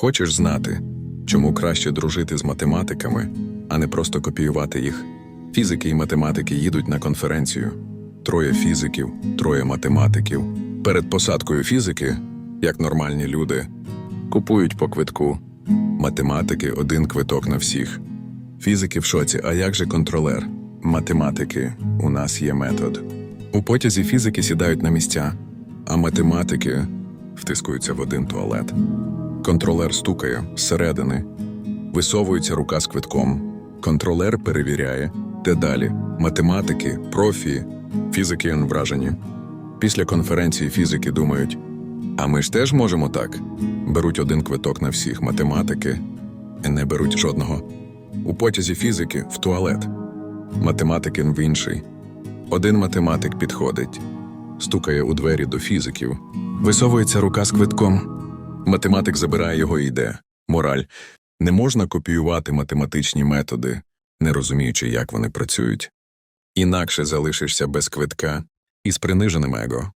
Хочеш знати, чому краще дружити з математиками, а не просто копіювати їх? Фізики і математики їдуть на конференцію. Троє фізиків, троє математиків. Перед посадкою фізики, як нормальні люди, купують по квитку. Математики один квиток на всіх. Фізики в шоці, а як же контролер? Математики, у нас є метод. У потязі фізики сідають на місця, а математики втискуються в один туалет. Контролер стукає зсередини, висовується рука з квитком. Контролер перевіряє, де далі. Математики, профі, фізики вражені. Після конференції фізики думають: а ми ж теж можемо так. Беруть один квиток на всіх математики не беруть жодного. У потязі фізики в туалет, математики в інший. Один математик підходить, стукає у двері до фізиків, висовується рука з квитком. Математик забирає його і йде. Мораль. Не можна копіювати математичні методи, не розуміючи, як вони працюють. Інакше залишишся без квитка і з приниженим его.